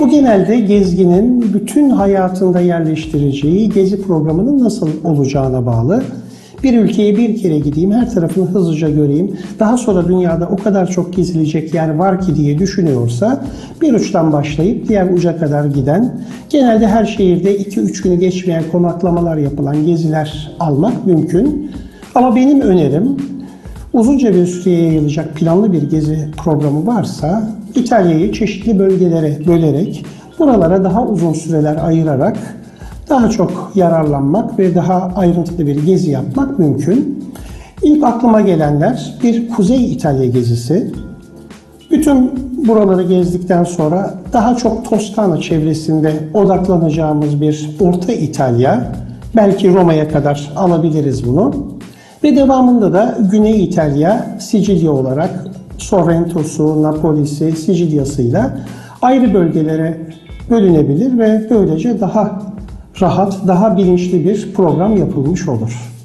Bu genelde gezginin bütün hayatında yerleştireceği gezi programının nasıl olacağına bağlı. Bir ülkeye bir kere gideyim, her tarafını hızlıca göreyim. Daha sonra dünyada o kadar çok gezilecek yer var ki diye düşünüyorsa bir uçtan başlayıp diğer uca kadar giden, genelde her şehirde 2-3 günü geçmeyen konaklamalar yapılan geziler almak mümkün. Ama benim önerim uzunca bir süreye yayılacak planlı bir gezi programı varsa İtalya'yı çeşitli bölgelere bölerek buralara daha uzun süreler ayırarak daha çok yararlanmak ve daha ayrıntılı bir gezi yapmak mümkün. İlk aklıma gelenler bir Kuzey İtalya gezisi. Bütün buraları gezdikten sonra daha çok Toskana çevresinde odaklanacağımız bir Orta İtalya, belki Roma'ya kadar alabiliriz bunu. Ve devamında da Güney İtalya, Sicilya olarak Sorrento'su, Napoli'si, Sicilya'sıyla ayrı bölgelere bölünebilir ve böylece daha rahat, daha bilinçli bir program yapılmış olur.